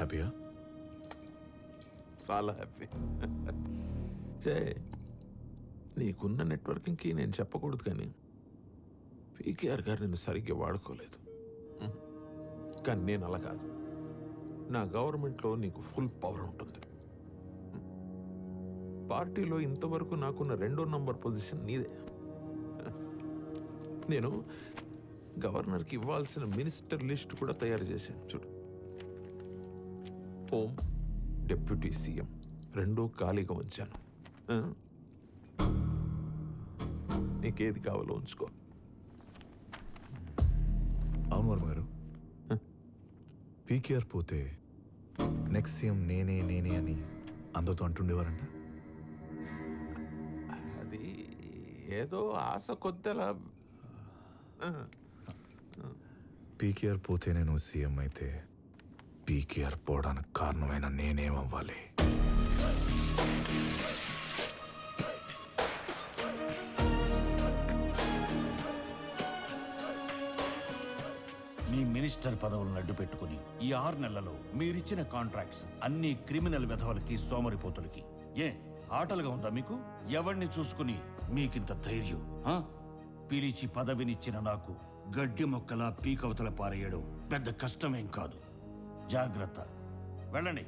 హ్యాపీయా చాలా హ్యాపీ జే నీకున్న నెట్వర్కింగ్కి నేను చెప్పకూడదు కానీ పీకేఆర్ గారు నేను సరిగ్గా వాడుకోలేదు. కానీ నేను అలా కాదు. నా గవర్నమెంట్లో నీకు ఫుల్ పవర్ ఉంటుంది. పార్టీలో ఇంతవరకు నాకున్న రెండో నంబర్ పొజిషన్ నీదే. నేను గవర్నర్కి ఇవ్వాల్సిన మినిస్టర్ లిస్ట్ కూడా తయారు చేశాను. చూడు. హోమ్ డిప్యూటీ సీఎం రెండూ ఖాళీగా ఉంచాను? నీకేది కావాలో ఉంచుకో. అవును వర్మ గారు పీకేఆర్ పోతే నెక్స్ట్ సీఎం నేనే నేనే అని అందరితో అంటుండేవారంట. అది ఏదో ఆశ కొద్దలా. పీకేఆర్ పోతే నేను సీఎం అయితే పీకేఆర్ పోవడానికి కారణమైన నేనేమవ్వాలి? మీ మినిస్టర్ పదవులను అడ్డు పెట్టుకుని ఈ ఆరు నెలలలో మీరిచ్చిన కాంట్రాక్ట్స్ అన్ని క్రిమినల్ విధవలకి సోమరిపోతులకి. ఏ ఆటలుగా ఉందా మీకు? ఎవరిని చూసుకుని మీకింత ధైర్యం? ఆ? పిలిచి పదవినిచ్చిన నాకు గడ్డి మొక్కలా పీకవతల పారేయడం పెద్ద కష్టమేం కాదు. జాగ్రత్త. వెళ్ళండి.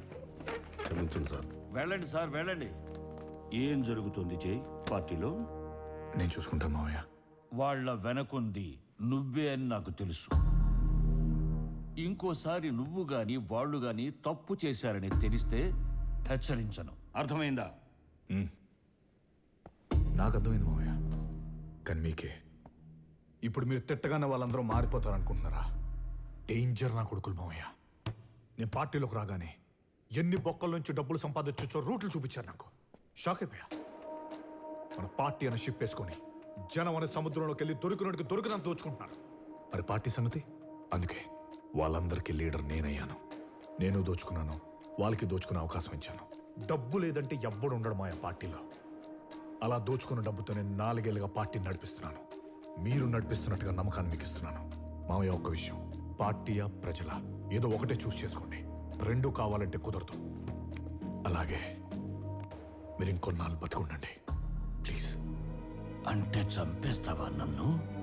క్షమించండి సార్. వెళ్ళండి సార్ వెళ్ళండి. ఏం జరుగుతుంది జై? పార్టీలో? నేను చూసుకుంటాను మావయ్య. వాళ్ళ వెనకుంది నువ్వే అని నాకు తెలుసు. ఇంకోసారి నువ్వు గాని వాళ్ళు గాని తప్పు చేశారని తెలిస్తే హెచ్చరించను. అర్థమైందా? నాకు అర్థమైంది మావయ్య. కానీ మీకే. ఇప్పుడు మీరు తిట్టగానే వాళ్ళందరూ మారిపోతారు అనుకుంటున్నారా డేంజర్ నా కొడుకులు మావయ్య. నేను పార్టీలోకి రాగానే ఎన్ని బొక్కల నుంచి డబ్బులు సంపాదించొచ్చో రూట్లు చూపించారు నాకు. షాక్ అయిపోయా. మన పార్టీ అనే షిప్ వేసుకొని జనం అనే సముద్రంలోకి వెళ్ళి దొరికినట్టుకు దొరికినంత దోచుకుంటున్నారు. మరి పార్టీ సంగతి? అందుకే వాళ్ళందరికీ లీడర్ నేనయ్యాను. నేను దోచుకున్నాను వాళ్ళకి దోచుకునే అవకాశం ఇచ్చాను. డబ్బు లేదంటే ఎవ్వడు ఉండడు మా పార్టీలో. అలా దోచుకున్న డబ్బుతోనే నాలుగేళ్ళుగా నాలుగేళ్ళుగా పార్టీని నడిపిస్తున్నాను. మీరు నడిపిస్తున్నట్టుగా నమ్మకాన్ని మీకు ఇస్తున్నాను. మామయ్య ఒక్క విషయం. పార్టీయా ప్రజల? ఏదో ఒకటే చూస్ చేసుకోండి. రెండు కావాలంటే కుదరదు. అలాగే మీరు ఇంకొన్నాళ్ళు బతికుండండి. ప్లీజ్. అంటే చంపేస్తావా నన్ను?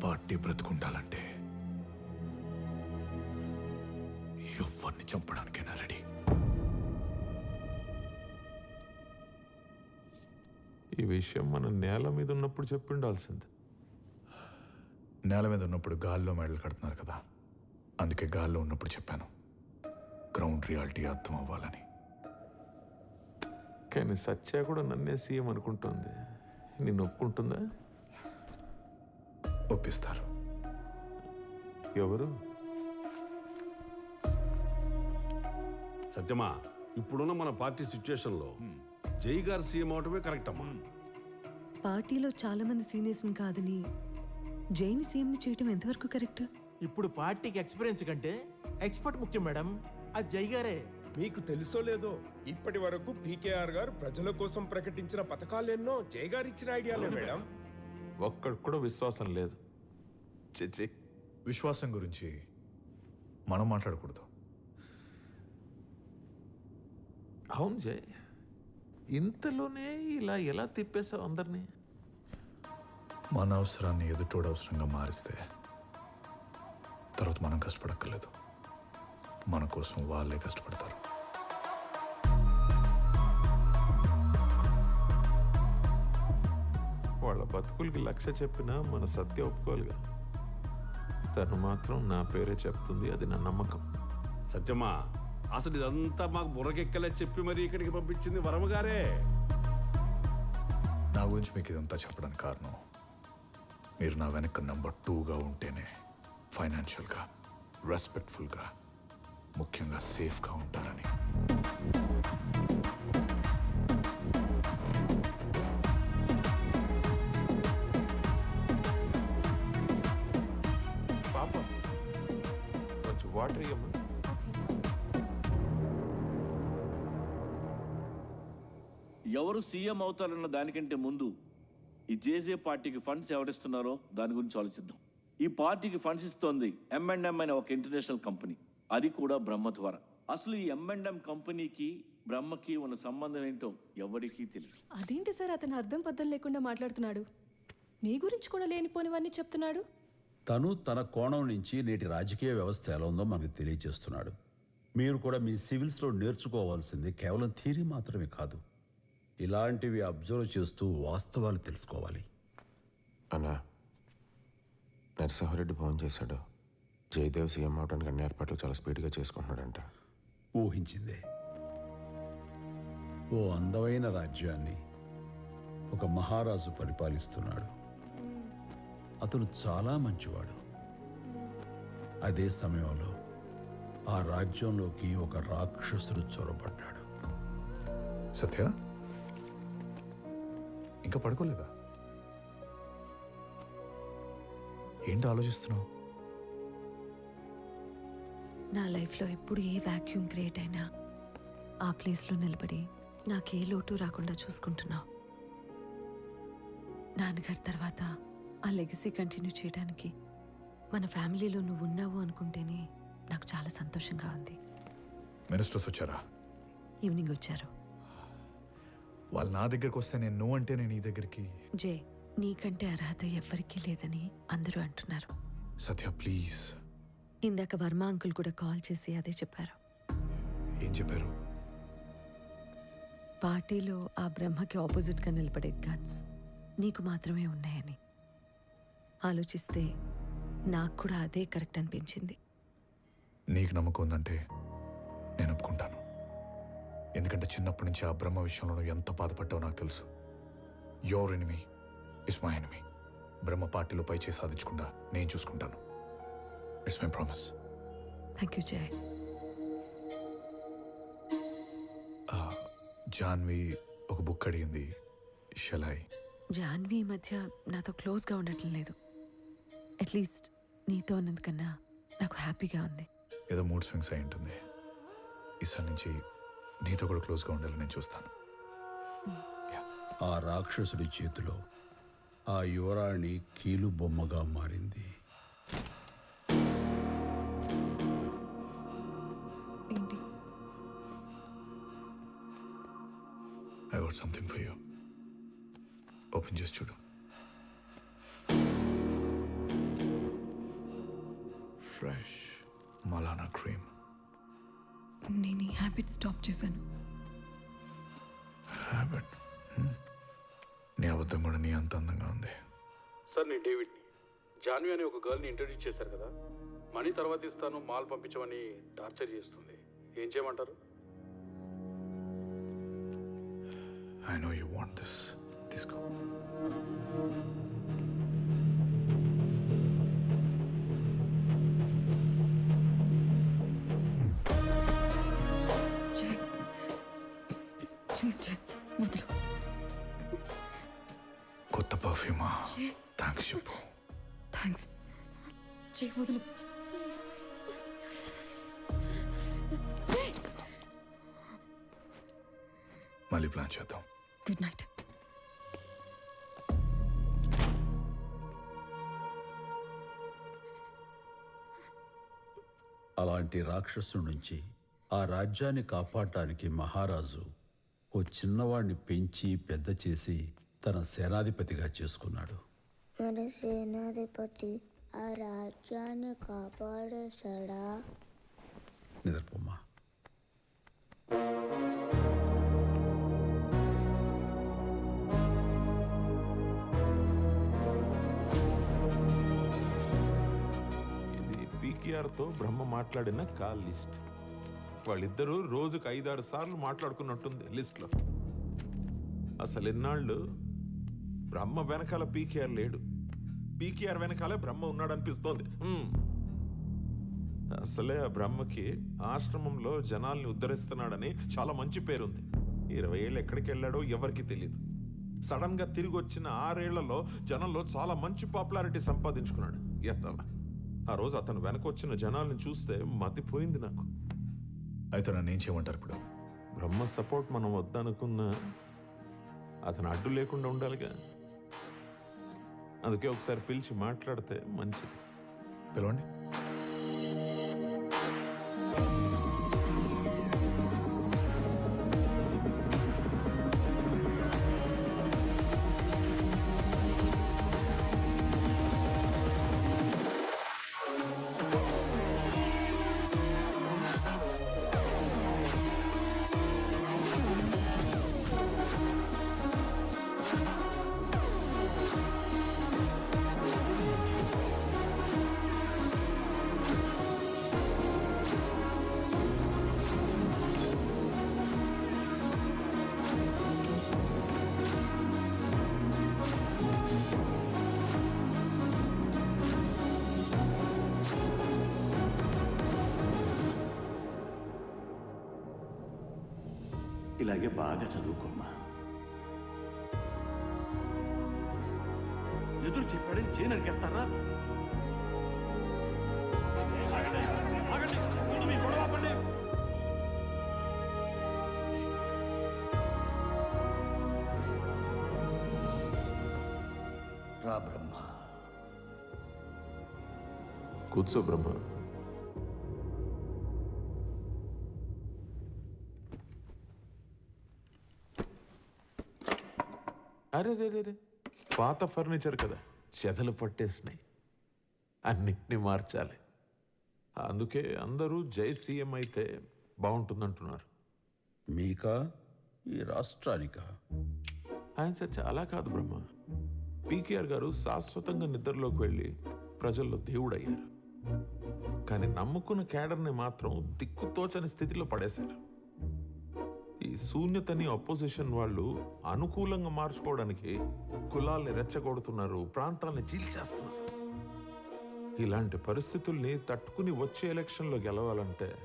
పార్టీ బ్రతుకుండాలంటే ఎవరిని చంపడానికైనా రెడీ. ఈ విషయం మన నేల మీద ఉన్నప్పుడు చెప్పి ఉండాల్సింది నేల మీద ఉన్నప్పుడు గాల్లో మెడలు కడుతున్నారు కదా. అందుకే గాల్లో ఉన్నప్పుడు చెప్పాను. గ్రౌండ్ రియాలిటీ అర్థం అవ్వాలని. కానీ సత్య కూడా నన్నే సీఎం అనుకుంటుంది. నిన్ను ఒప్పుకుంటుందా ఒప్పిస్తారు. ఎవరు? సత్యమా ఇప్పుడున్న మన పార్టీ సిచ్యుయేషన్లో జై గారు సీఎం అవటమే కరెక్ట్ అమ్మా పార్టీలో చాలా మంది సీనియర్స్ని కాదని జైని సీఎంని చేయటం ఎంతవరకు కరెక్ట్? ఇప్పుడు పార్టీకి ఎక్స్పీరియన్స్ కంటే ఎక్స్పర్ట్ ముఖ్యం మేడం. అది జై గారే. మీకు తెలుసో లేదో ఇప్పటి వరకు పీకేఆర్ గారు ప్రజల కోసం ప్రకటించిన పథకాలెన్నో జై గారు ఇచ్చిన ఐడియాలే మేడం. ఒక్కడికి కూడా విశ్వాసం లేదు. చిచ్చి. విశ్వాసం గురించి మనం మాట్లాడకూడదు. అవును జయ్ ఇంతలోనే ఇలా ఎలా తిప్పేశావు అందరినీ? మన అవసరాన్ని ఎదుటోడు అవసరంగా మారిస్తే తర్వాత మనం కష్టపడక్కర్లేదు. మన కోసం వాళ్ళే కష్టపడతారు. వాళ్ళ బతుకులకి లక్ష్య చెప్పినా మన సత్య ఒప్పుకోవాలిగా. తను మాత్రం నా పేరే చెప్తుంది అది నా నమ్మకం. సత్యమా అసలు ఇదంతా మాకు బుర్రకెక్కలే చెప్పి మరి ఇక్కడికి పంపించింది వరమగారే. నా గురించి మీకు ఇదంతా చెప్పడానికి కారణం మీరు నా వెనక నెంబర్ టూగా ఉంటేనే ఫైనాన్షియల్గా రెస్పెక్ట్ఫుల్గా ముఖ్యంగా సేఫ్గా ఉంటారని. పాప. కొంచెం వాటర్ ఎవరు సీఎం అవుతారన్న దానికంటే ముందు ఈ జేజే పార్టీకి ఫండ్స్ ఎవరిస్తున్నారో దాని గురించి ఆలోచిద్దాం. ఈ పార్టీకి ఫండ్స్ ఇస్తోంది ఎంఎండ్ఎం అనే ఒక ఇంటర్నేషనల్ కంపెనీ. అది కూడా బ్రహ్మ ద్వారా. అసలు ఈ ఎంఎండ్ఎం కంపెనీకి బ్రహ్మకి ఉన్న సంబంధం ఏంటో ఎవరికీ తెలియదు అదేంటి సార్ అతను అర్థం పద్ధం లేకుండా మాట్లాడుతున్నాడు? మీ గురించి కూడా లేనిపోనివన్నీ చెప్తున్నాడు? తను తన కోణం నుంచి నేటి రాజకీయ వ్యవస్థ ఎలా ఉందో మనకు తెలియజేస్తున్నాడు మీరు కూడా మీ సివిల్స్లో నేర్చుకోవాల్సింది కేవలం థీరీ మాత్రమే కాదు. ఇలాంటివి అబ్జర్వ్ చేస్తూ వాస్తవాలు తెలుసుకోవాలి. అన్నా నరసింహారెడ్డి ఫోన్ చేశాడు. జయదేవ్ సీఎం అవడానికి అన్ని ఏర్పాట్లు చాలా స్పీడ్గా చేసుకుంటున్నాడంట. ఊహించిందే. ఓ అందమైన రాజ్యాన్ని ఒక మహారాజు పరిపాలిస్తున్నాడు. అతను చాలా మంచివాడు. అదే సమయంలో ఆ రాజ్యంలోకి ఒక రాక్షసుడు చొరబడ్డాడు. సత్య? ఇంకా పడుకోలేదా? ఏంటి ఆలోచిస్తున్నావు? నా లైఫ్లో ఎప్పుడు ఏ వాక్యూమ్ క్రియేట్ అయినా ఆ ప్లేస్లో నిలబడి నాకే లోటు రాకుండా చూసుకుంటున్నావు. నాన్నగారి తర్వాత ఆ లెగసీ కంటిన్యూ చేయడానికి మన ఫ్యామిలీలో నువ్వు ఉన్నావు అనుకుంటేనే నాకు చాలా సంతోషంగా ఉంది. మినిస్టర్స్ వచ్చారా? ఈవినింగ్ వచ్చారు. వాళ్ళు నా దగ్గరికి వస్తే నేను నో అంటే నేను నీ దగ్గరికి. జే నీకంటే అర్హత ఎవ్వరికీ లేదని అందరూ అంటున్నారు. సత్య ప్లీజ్. ఇందాక వర్మ అంకుల్ కూడా కాల్ చేసి అదే చెప్పారు. ఏం చెప్పారు? పార్టీలో ఆ బ్రహ్మకి ఆపోజిట్గా నిలబడే గట్స్ నీకు మాత్రమే ఉన్నాయని. ఆలోచిస్తే నాకు కూడా అదే కరెక్ట్ అనిపించింది. నీకు నమ్మకం ఉందంటే నేను ఒప్పుకుంటాను. ఎందుకంటే చిన్నప్పటి నుంచి ఆ బ్రహ్మ విషయంలో నువ్వు ఎంత బాధపడ్డావో నాకు తెలుసు. Your enemy is my enemy Brahma పార్టీలో పై చేసి సాధించకుండా నేను చూసుకుంటాను. It's my promise thank you Jay Janvi ఒక బుక్ అడిగింది. షలాయ్ జాన్వి ఈ మధ్య నాతో క్లోజ్గా ఉండటం లేదు. అట్లీస్ట్ నీతో ఉన్నందుకన్నా నాకు హ్యాపీగా ఉంది. ఏదో మూడ్ స్వింగ్స్ అయి ఉంటుంది. ఈసారి నుంచి నీతో కూడా క్లోజ్గా ఉండాలని నేను చూస్తాను. ఆ రాక్షసుడి చేతిలో ఆ యువరాణి కీలు బొమ్మగా మారింది. ఏంటి? I what something for you open చేసి చూడు. ఫ్రెష్ మలానా క్రీమ్ నేను ఈ హ్యాబిట్ స్టాప్ చేశాను. హ్యాబిట్ నీ అబద్ధం కూడా నీ అంత అందంగా ఉంది. సార్ నేను డేవిడ్ని జాన్వి అనే ఒక గర్ల్ని ఇంట్రడ్యూస్ చేశారు కదా? మనీ తర్వాత ఇస్తాను మాల్ పంపించమని టార్చర్ చేస్తుంది. ఏం చేయమంటారు? I know you want this తీసుకో. జయ్ వదులు మళ్ళీ ప్లాన్ చేద్దాం గుడ్ నైట్ అలాంటి రాక్షసుడి నుంచి ఆ రాజ్యాన్ని కాపాడటానికి మహారాజు ఓ చిన్నవాడిని పెంచి పెద్ద చేసి తన సేనాధిపతిగా చేసుకున్నాడు. మన సేనాధిపతి ఆ రాజ్యాన్ని కాపాడేశాడా? నిద్రపోమ్మా. ఇది పీకేఆర్తో బ్రహ్మ మాట్లాడిన కాల్ లిస్ట్. వాళ్ళిద్దరూ రోజుకు ఐదారు సార్లు మాట్లాడుకున్నట్టుంది లిస్ట్లో. అసలు ఎన్నాళ్ళు బ్రహ్మ వెనకాల పీకేఆర్ లేడు. పీకేఆర్ వెనకాలే బ్రహ్మ ఉన్నాడు అనిపిస్తోంది హ్మ్. అసలే ఆ బ్రహ్మకి ఆశ్రమంలో జనాల్ని ఉద్ధరిస్తున్నాడని చాలా మంచి పేరుంది. ఇరవై ఏళ్ళు ఎక్కడికి వెళ్ళాడో ఎవరికి తెలియదు సడన్గా తిరిగి వచ్చిన ఆరేళ్ళలో జనంలో చాలా మంచి పాపులారిటీ సంపాదించుకున్నాడు. ఎత్తవా. ఆ రోజు అతను వెనకొచ్చిన జనాల్ని చూస్తే మతిపోయింది నాకు. అయితే నన్ను ఏం చేయమంటారు ఇప్పుడు? బ్రహ్మ సపోర్ట్ మనం వద్దనుకున్నా అతను అడ్డు లేకుండా ఉండాలిగా. అందుకే ఒకసారి పిలిచి మాట్లాడితే మంచిది. పిలవండి. ఇలాగే బాగా చదువుకోమ్మా. ఎదురు చెప్పాడని చేయి నరికేస్తారా. రా బ్రహ్మ. కూర్చో బ్రహ్మ. అరే రే రే పాత ఫర్నిచర్ కదా. చెదలు పట్టేసినాయి. అన్నిటినీ మార్చాలి. అందుకే అందరూ జై సీఎం అయితే బాగుంటుందంటున్నారు. మీకా? ఈ రాష్ట్రానికా? ఆయన చచ్చి అలా కాదు బ్రహ్మ. పీకేఆర్ గారు శాశ్వతంగా నిద్రలోకి వెళ్ళి ప్రజల్లో దేవుడయ్యారు. కానీ నమ్ముకున్న క్యాడర్ని మాత్రం దిక్కుతోచని స్థితిలో పడేశారు. శూన్యతని అపోజిషన్ వాళ్ళు అనుకూలంగా మార్చుకోవడానికి కులాల్ని రెచ్చగొడుతున్నారు ప్రాంతాలని చీల్చేస్తున్నారు. ఇలాంటి పరిస్థితుల్ని తట్టుకుని వచ్చే ఎలక్షన్లో గెలవాలంటే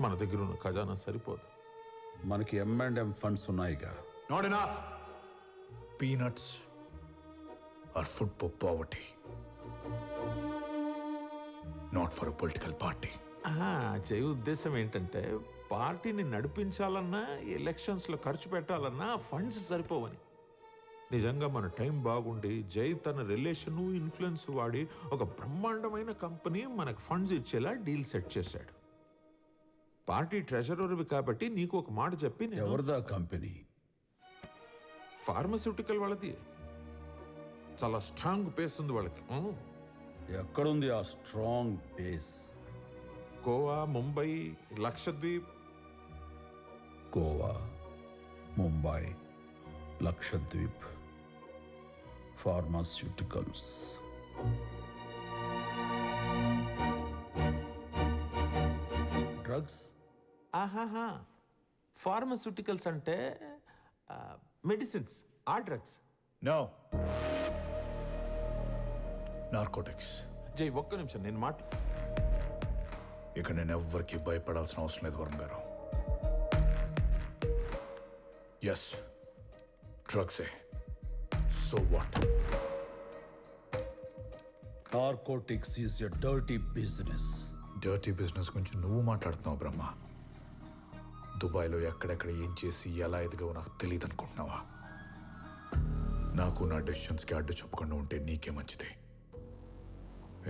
మన దగ్గర ఉన్న ఖజానా సరిపోదు. మనకి ఎం అండ్ ఎం ఫండ్స్ ఉన్నాయిగా. Not enough peanuts are food poverty not for political party Jaya ఉద్దేశం ఏంటంటే పార్టీని నడిపించాలన్నా ఎలక్షన్స్లో ఖర్చు పెట్టాలన్నా ఫండ్స్ సరిపోవని. నిజంగా మన టైం బాగుండి జై తన రిలేషను ఇన్ఫ్లుయెన్స్ వాడి ఒక బ్రహ్మాండమైన కంపెనీ మనకు ఫండ్స్ ఇచ్చేలా డీల్ సెట్ చేశాడు. పార్టీ ట్రెజరర్వి కాబట్టి నీకు ఒక మాట చెప్పి ఎవరిదా కంపెనీ? ఫార్మస్యూటికల్ వాళ్ళది. చాలా స్ట్రాంగ్ పేస్ ఉంది వాళ్ళకి. ఎక్కడుంది ఆ strong base? Goa Mumbai Lakshadweep. Goa Mumbai Lakshadweep. Pharmaceuticals drugs ఆహాహా. ఫార్మస్యూటికల్స్ అంటే మెడిసిన్స్ ఆ డ్రగ్స్ నో నార్కోటిక్స్ జై ఒక్క నిమిషం నేను మాట ఇక నేను ఎవ్వరికి భయపడాల్సిన అవసరం లేదు వరుణ్ గారు. Yes డ్రగ్సే so what narcotics is a dirty business dirty business గురించి నువ్వు మాట్లాడుతున్నావు బ్రహ్మ. దుబాయ్లో ఎక్కడెక్కడ ఏం చేసి ఎలా ఎదిగావో నాకు తెలియదు అనుకుంటున్నావా నాకు నా డెసిషన్స్కి అడ్డు చెప్పకుండా ఉంటే నీకే మంచిది.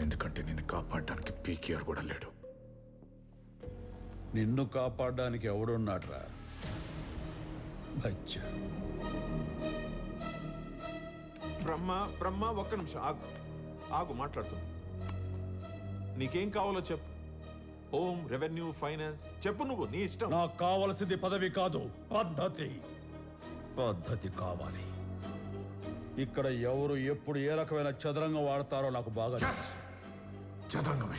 ఎందుకంటే నేను కాపాడడానికి పీకేఆర్ కూడా లేడు. నిన్ను కాపాడడానికి ఎవడున్నాడ్రా? బచ్చా. బ్రహ్మ బ్రహ్మ ఒక్క నిమిషం ఆగు. ఆగు మాట్లాడుతుంది నీకేం కావాలో చెప్పు. హోమ్ రెవెన్యూ ఫైనాన్స్ చెప్పు నువ్వు నీ ఇష్టం. నాకు కావలసింది పదవి కాదు పద్ధతి. పద్ధతి కావాలి. ఇక్కడ ఎవరు ఎప్పుడు ఏ రకమైన చదరంగం వాడతారో నాకు బాగా. చదరంగమే.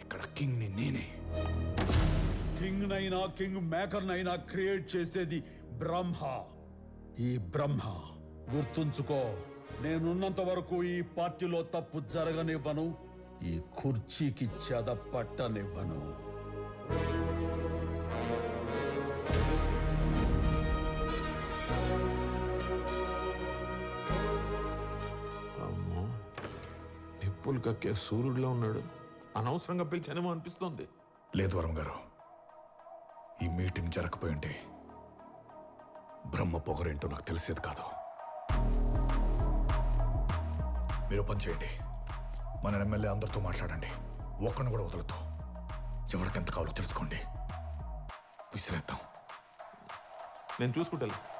ఇక్కడ కింగ్ని నేనే. కింగ్ నైనా కింగ్ మేకర్ నైనా క్రియేట్ చేసేది బ్రహ్మ. ఈ బ్రహ్మ గుర్తుంచుకో నేనున్నంత వరకు ఈ పార్టీలో తప్పు జరగనివ్వను ఈ కుర్చీకి చెద పట్టనివ్వను. నిప్పులు కక్కే సూర్యుడిలో ఉన్నాడు. అనవసరంగా పిలిచానేమో అనిపిస్తోంది. లేదు వరం గారు. ఈ మీటింగ్ జరగకపోయి ఉంటే బ్రహ్మ పొగరేంటో నాకు తెలిసేది కాదు. మీరు పని చేయండి. మన ఎమ్మెల్యే అందరితో మాట్లాడండి. ఒక్కడిని కూడా వదలతో ఎంత కావాలో తెలుసుకోండి. విసిరేద్దాం. నేను చూసుకుంటాను